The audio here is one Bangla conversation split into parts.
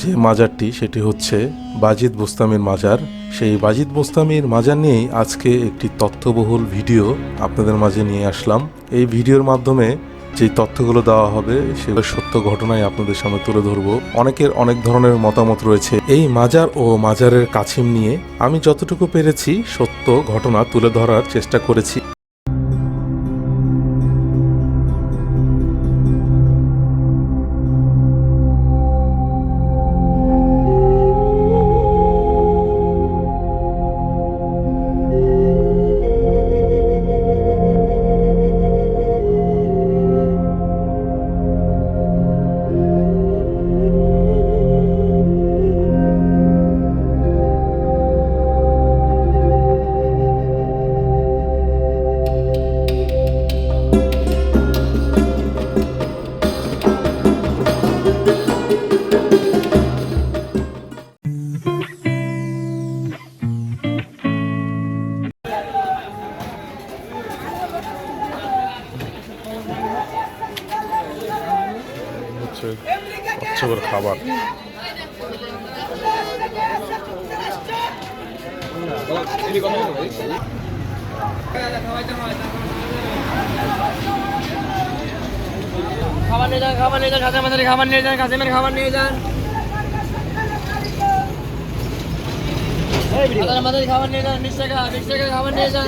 যে মাজারটি, সেটি হচ্ছে বাজিদ বোস্তামির মাজার। সেই বাজিদ বোস্তামির মাজার নিয়েই আজকে একটি তথ্যবহুল ভিডিও আপনাদের মাঝে নিয়ে আসলাম। এই ভিডিওর মাধ্যমে যে তথ্যগুলো দেওয়া হবে, সেগুলো সত্য ঘটনাই আপনাদের সামনে তুলে ধরবো। অনেকের অনেক ধরনের মতামত রয়েছে। এই মাজার ও মাজারের কাছিম নিয়ে আমি যতটুকু পেরেছি সত্য ঘটনা তুলে ধরার চেষ্টা করেছি। হচ্ছে উৎসবের খাবার। খাবার নিয়ে যান খাবার নিয়ে যান খাবার নিয়ে যান কাঁচা মেরে খাবার নিয়ে যান। খাবার নিয়ে যান বিশ টাকা বিশ টাকা খাবার নিয়ে যান।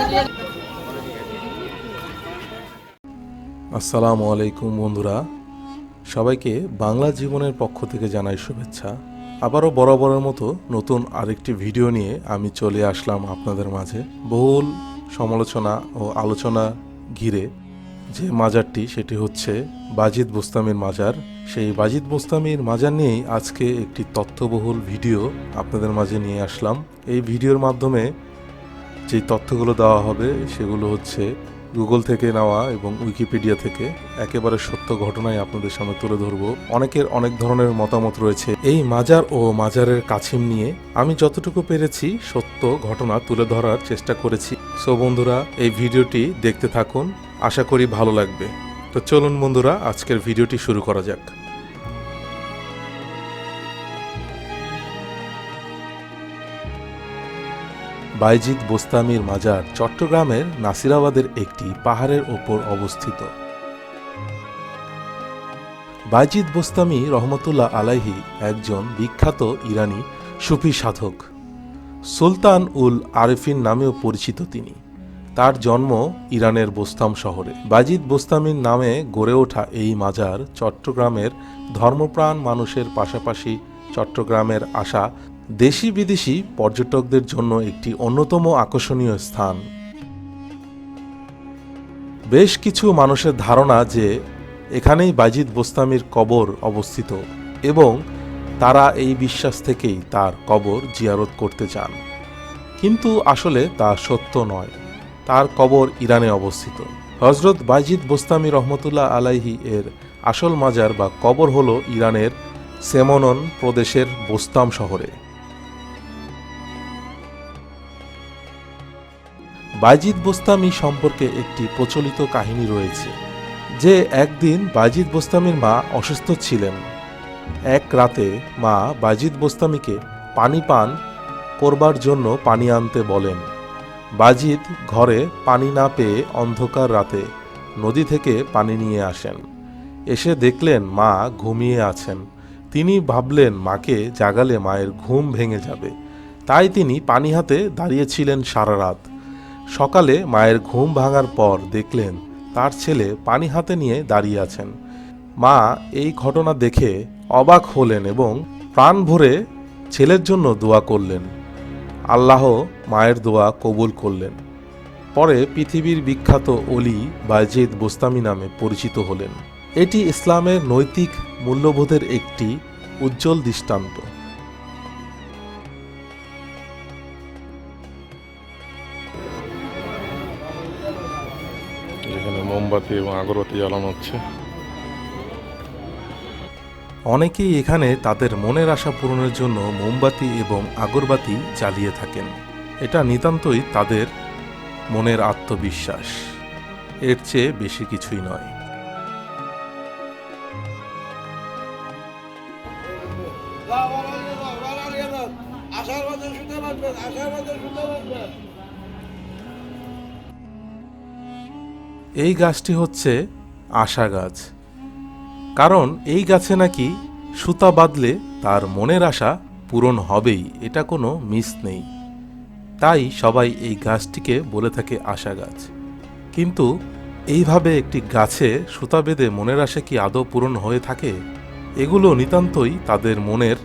আসসালামু আলাইকুম বন্ধুরা। সবাইকে বাংলা জীবনের পক্ষ থেকে জানাই শুভেচ্ছা। আবারও বরাবরের মতো নতুন আরেকটি ভিডিও নিয়ে আমি চলে আসলাম আপনাদের মাঝে। বহুল সমালোচনা ও আলোচনা ঘিরে যে মাজারটি, সেটি হচ্ছে বাজিদ বোস্তামির মাজার। সেই বাজিদ বোস্তামির মাজার নিয়েই আজকে একটি তথ্যবহুল ভিডিও আপনাদের মাঝে নিয়ে আসলাম। এই ভিডিওর মাধ্যমে যে তথ্যগুলো দেওয়া হবে, সেগুলো হচ্ছে গুগল থেকে নেওয়া এবং উইকিপিডিয়া থেকে একেবারে সত্য ঘটনাই আপনাদের সামনে তুলে ধরব। অনেকের অনেক ধরনের মতামত রয়েছে। এই মাজার ও মাজারের কাছিম নিয়ে আমি যতটুকু পেরেছি সত্য ঘটনা তুলে ধরার চেষ্টা করেছি। সো বন্ধুরা, এই ভিডিওটি দেখতে থাকুন। আশা করি ভালো লাগবে। তো চলুন বন্ধুরা, আজকের ভিডিওটি শুরু করা যাক। বাইজিদ বোস্তামির মাজার চট্টগ্রামের নাসিরাবাদের একটি পাহাড়ের ওপর অবস্থিত। বাইজিদ বোস্তামি রহমতুল্লাহ আলাইহি একজন বিখ্যাত ইরানি সুফি সাধক। সুলতান উল আরেফিন নামেও পরিচিত তিনি। তার জন্ম ইরানের বোস্তাম শহরে। বাজিদ বোস্তামির নামে গড়ে ওঠা এই মাজার চট্টগ্রামের ধর্মপ্রাণ মানুষের পাশাপাশি চট্টগ্রামের আসা দেশি বিদেশি পর্যটকদের জন্য একটি অন্যতম আকর্ষণীয় স্থান। বেশ কিছু মানুষের ধারণা যে এখানেই বাজিদ বোস্তামির কবর অবস্থিত এবং তারা এই বিশ্বাস থেকেই তার কবর জিয়ারত করতে চান। কিন্তু আসলে তা সত্য নয়। তার কবর ইরানে অবস্থিত। হজরত বাইজিদ বোস্তামি রহমতুল্লাহ আলাইহি এর আসল মাজার বা কবর হল ইরানের সেমনন প্রদেশের বোস্তাম শহরে। বাইজিদ বোস্তামি সম্পর্কে একটি প্রচলিত কাহিনী রয়েছে, যে একদিন বাইজিদ বোস্তামির মা অসুস্থ ছিলেন। এক রাতে মা বাইজিদ বোস্তামিকে পানি পান করবার জন্য পানি আনতে বলেন। বাজিদ ঘরে পানি না পেয়ে অন্ধকার রাতে নদী থেকে পানি নিয়ে আসেন। এসে দেখলেন মা ঘুমিয়ে আছেন। তিনি ভাবলেন মাকে জাগালে মায়ের ঘুম ভেঙে যাবে। তাই তিনি পানি হাতে দাঁড়িয়েছিলেন সারা রাত। সকালে মায়ের ঘুম ভাঙার পর দেখলেন তার ছেলে পানি হাতে নিয়ে দাঁড়িয়ে আছেন। মা এই ঘটনা দেখে অবাক হলেন এবং প্রাণ ভরে ছেলের জন্য দোয়া করলেন। আল্লাহ মায়ের দোয়া কবুল করলেন। পরে পৃথিবীর বিখ্যাত অলি বাজিদ বোস্তামি নামে পরিচিত হলেন। এটি ইসলামের নৈতিক মূল্যবোধের একটি উজ্জ্বল দৃষ্টান্ত। মোমবাতি এবং আগরবাতি জ্বালানো হচ্ছে। অনেকেই এখানে তাদের মনের আশা পূরণের জন্য মোমবাতি এবং আগরবাতি জ্বালিয়ে থাকেন। এটা নিতান্তই তাদের মনের আত্মবিশ্বাস। এর চেয়ে বেশি কিছুই নয়। এই গাছটি হচ্ছে আশা গাছ। কারণ এই গাছে নাকি সুতা বাঁধলে তার মনের আশা পূরণ হবেই, এটা কোনো মিস নেই। তাই সবাই এই গাছটিকে বলে থাকে আশা গাছ। কিন্তু এইভাবে একটি গাছে সুতা বেঁধে মনের আশা কি আদৌ পূরণ হয়ে থাকে? এগুলো নিতান্তই তাদের মনের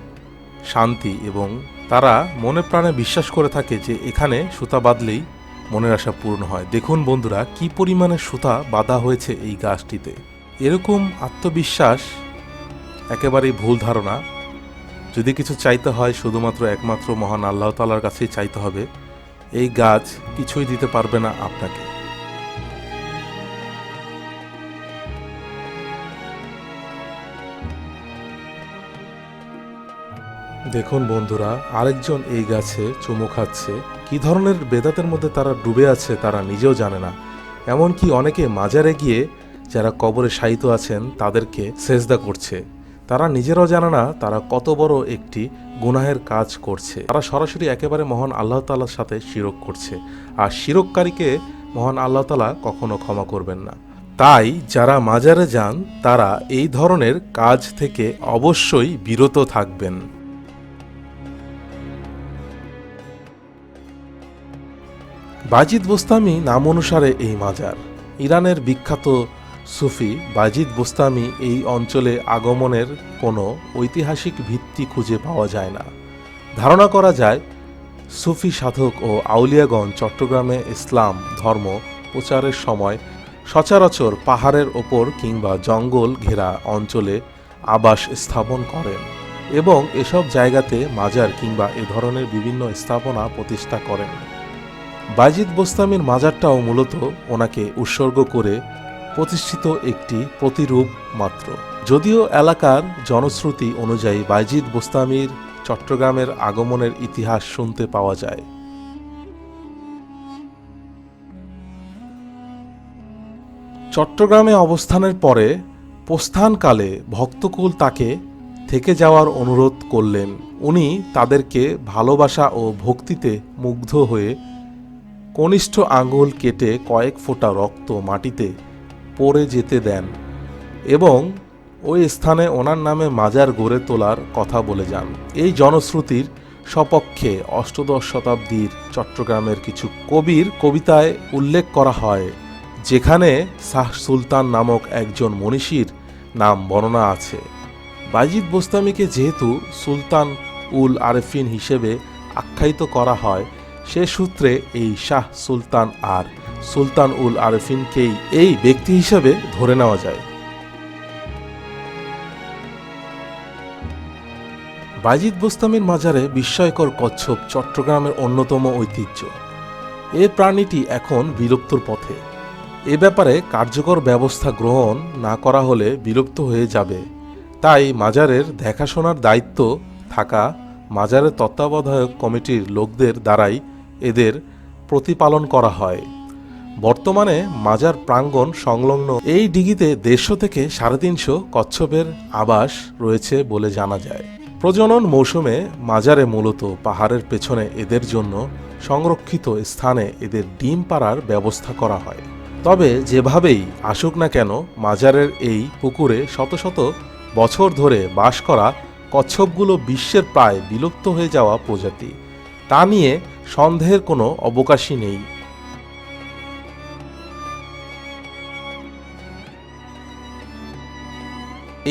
শান্তি এবং তারা মনে প্রাণে বিশ্বাস করে থাকে যে এখানে সুতা বাঁধলেই মনের আশা পূর্ণ হয়। দেখুন বন্ধুরা, কি পরিমাণে সুতা বাঁধা হয়েছে এই গাছটিতে। এরকম আত্মবিশ্বাস একেবারেই ভুল ধারণা। যদি কিছু চাইতে হয়, শুধুমাত্র একমাত্র মহান আল্লাহ তালার কাছেই চাইতে হবে। এই গাছ কিছুই দিতে পারবে না আপনাকে। দেখুন বন্ধুরা, আরেকজন এই গাছে চুমু খাচ্ছে। কি ধরনের বেদাতের মধ্যে তারা ডুবে আছে তারা নিজেও জানে না। এমনকি অনেকে মাজারে গিয়ে যারা কবরে শায়িত আছেন, তাদেরকে সেজদা করছে। তারা নিজেরাও জানে না তারা কত বড় একটি গুনাহের কাজ করছে। তারা সরাসরি একেবারে মহান আল্লাহ তালার সাথে শিরক করছে। আর শিরককারীকে মহান আল্লাহ তালা কখনো ক্ষমা করবেন না। তাই যারা মাজারে যান, তারা এই ধরনের কাজ থেকে অবশ্যই বিরত থাকবেন। বাজিদ বোস্তামি নাম অনুসারে এই মাজার। ইরানের বিখ্যাত সুফি বাজিদ বোস্তামি এই অঞ্চলে আগমনের কোনো ঐতিহাসিক ভিত্তি খুঁজে পাওয়া যায় না। ধারণা করা যায়, সুফি সাধক ও আউলিয়াগণ চট্টগ্রামে ইসলাম, ধর্ম, প্রচারের সময় সচরাচর পাহাড়ের ওপর কিংবা জঙ্গল ঘেরা অঞ্চলে আবাস স্থাপন করেন এবং এসব জায়গাতে মাজার কিংবা এ ধরনের বিভিন্ন স্থাপনা প্রতিষ্ঠা করেন। বাজিদ বোস্তামির মাজারটাও মূলত ওনাকে উৎসর্গ করে প্রতিষ্ঠিত একটি প্রতিরূপ মাত্র। যদিও এলাকার জনশ্রুতি অনুযায়ী বাইজিদ বোস্তামির চট্টগ্রামের আগমনের ইতিহাস শুনতে পাওয়া যায়। চট্টগ্রামে অবস্থানের পরে প্রস্থানকালে ভক্তকুল তাকে থেকে যাওয়ার অনুরোধ করলেন। উনি তাদেরকে ভালোবাসা ও ভক্তিতে মুগ্ধ হয়ে কনিষ্ঠ আঙুল কেটে কয়েক ফোঁটা রক্ত মাটিতে পড়ে যেতে দেন এবং ওই স্থানে ওনার নামে মাজার গড়ে তোলার কথা বলে যান। এই জনশ্রুতির সপক্ষে অষ্টদশ শতাব্দীর চট্টগ্রামের কিছু কবির কবিতায় উল্লেখ করা হয়, যেখানে শাহ সুলতান নামক একজন মনীষীর নাম বর্ণনা আছে। বাজিদ বোস্তামিকে যেহেতু সুলতান উল আরেফিন হিসেবে আখ্যায়িত করা হয় সে সূত্রে এই শাহ সুলতান আর সুলতান উল আরফিনকেই এই ব্যক্তি হিসেবে ধরে নেওয়া যায়। বাজিদ বোস্তামির মাজারে বিস্ময়কর কচ্ছপ চট্টগ্রামের অন্যতম ঐতিহ্য। এ প্রাণীটি এখন বিলুপ্তর পথে। এ ব্যাপারে কার্যকর ব্যবস্থা গ্রহণ না করা হলে বিলুপ্ত হয়ে যাবে। তাই মাজারের দেখাশোনার দায়িত্ব থাকা মাজারের তত্ত্বাবধায়ক কমিটির লোকদের দ্বারাই এদের প্রতিপালন করা হয়। বর্তমানে মাজার প্রাঙ্গণ সংলগ্ন এই ডিগিতে দেড়শো থেকে সাড়ে তিনশো কচ্ছপের আবাস রয়েছে বলে জানা যায়। প্রজনন মৌসুমে মাজারে মূলত পাহাড়ের পেছনে এদের জন্য সংরক্ষিত স্থানে এদের ডিম পাড়ার ব্যবস্থা করা হয়। তবে যেভাবেই আসুক না কেন, মাজারের এই পুকুরে শত শত বছর ধরে বাস করা কচ্ছপগুলো বিশ্বের প্রায় বিলুপ্ত হয়ে যাওয়া প্রজাতি। তা নিয়ে সন্দেহের কোনো অবকাশই নেই।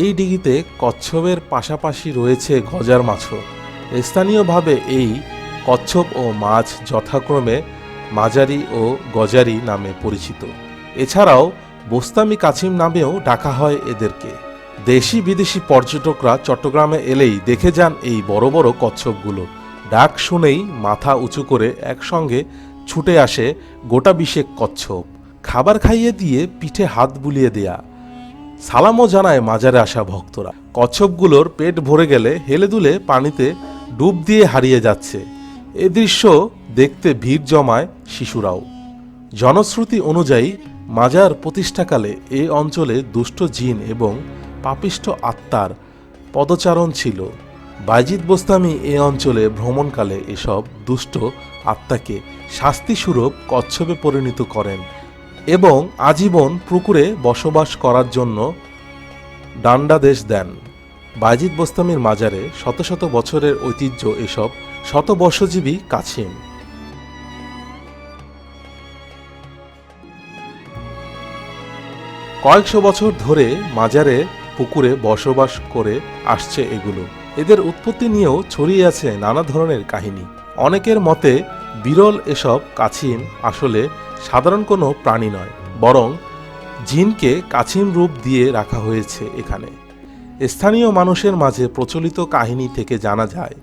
এই ডিগিতে কচ্ছপের পাশাপাশি রয়েছে গজার মাছও। স্থানীয়ভাবে এই কচ্ছপ ও মাছ যথাক্রমে মাজারি ও গজারি নামে পরিচিত। এছাড়াও বোস্তামি কাছিম নামেও ডাকা হয় এদেরকে। দেশি বিদেশি পর্যটকরা চট্টগ্রামে এলেই দেখে যান এই বড় বড় কচ্ছপগুলো। ডাক শুনেই মাথা উঁচু করে একসঙ্গে ছুটে আসে গোটা বিশেক কচ্ছপ। খাবার খাইয়ে দিয়ে পিঠে হাত বুলিয়ে দেয়া। সালামও জানায় মাজারে আসা ভক্তরা। কচ্ছপগুলোর পেট ভরে গেলে হেলে দুলে পানিতে ডুব দিয়ে হারিয়ে যাচ্ছে। এ দৃশ্য দেখতে ভিড় জমায় শিশুরাও। জনশ্রুতি অনুযায়ী মাজার প্রতিষ্ঠাকালে এ অঞ্চলে দুষ্ট জিন এবং পাপিষ্ঠ আত্মার পদচারণ ছিল। বাইজিদ বোস্তামি এ অঞ্চলে ভ্রমণকালে এসব দুষ্ট আত্মাকে শাস্তিস্বরূপ কচ্ছপে পরিণত করেন এবং আজীবন পুকুরে বসবাস করার জন্য ডান্ডাদেশ দেন। বাইজিদ বোস্তামির মাজারে শত শত বছরের ঐতিহ্য এসব শতবর্ষজীবী কাছিম। কয়েকশো বছর ধরে মাজারে পুকুরে বসবাস করে আসছে এগুলো। এদের উৎপত্তি নিয়েও ছড়িয়ে আছে নানা ধরনের কাহিনী। অনেকের মতে, বিরল এসব কাছিম আসলে সাধারণ কোনো প্রাণী নয়, বরং জিনকে কাছিম রূপ দিয়ে রাখা হয়েছে এখানে। স্থানীয় মানুষের মাঝে প্রচলিত কাহিনী থেকে জানা যায়,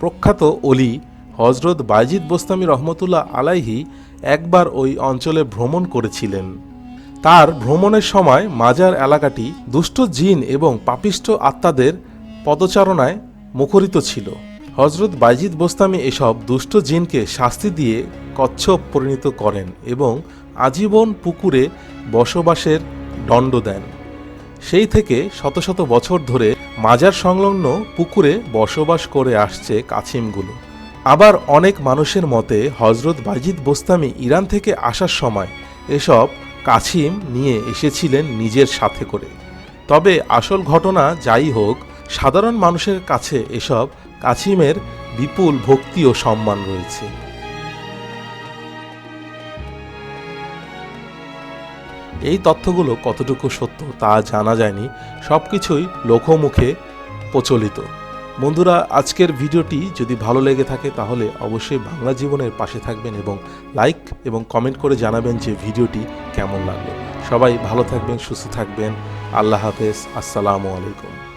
প্রখ্যাত অলি হজরত বাইজিদ বোস্তামি রহমতুল্লাহ আলাইহি একবার ওই অঞ্চলে ভ্রমণ করেছিলেন। তার ভ্রমণের সময় মাজার এলাকাটি দুষ্ট জিন এবং পাপিষ্ট আত্মাদের পদচারণায় মুখরিত ছিল। হজরত বাইজিদ বোস্তামি এসব দুষ্ট জিনকে শাস্তি দিয়ে কচ্ছপ পরিণত করেন এবং আজীবন পুকুরে বসবাসের দণ্ড দেন। সেই থেকে শত শত বছর ধরে মাজার সংলগ্ন পুকুরে বসবাস করে আসছে কাছিমগুলো। আবার অনেক মানুষের মতে হজরত বাইজিদ বোস্তামি ইরান থেকে আসার সময় এসব কাছিম নিয়ে এসেছিলেন নিজের সাথে করে। তবে আসল ঘটনা যাই হোক সাধারণ মানুষের কাছে এসব কাছিমের বিপুল ভক্তি ও সম্মান রয়েছে। এই তথ্যগুলো কতটুকু সত্য তা জানা যায়নি সব কিছুই লোকমুখে প্রচলিত। বন্ধুরা, আজকের ভিডিওটি যদি ভালো লেগে থাকে তাহলে অবশ্যই বাংলা জীবনের পাশে থাকবেন এবং লাইক এবং কমেন্ট করে জানাবেন যে ভিডিওটি কেমন লাগল। সবাই ভালো থাকবেন, সুস্থ থাকবেন। আল্লাহ হাফেজ, আসসালামু আলাইকুম।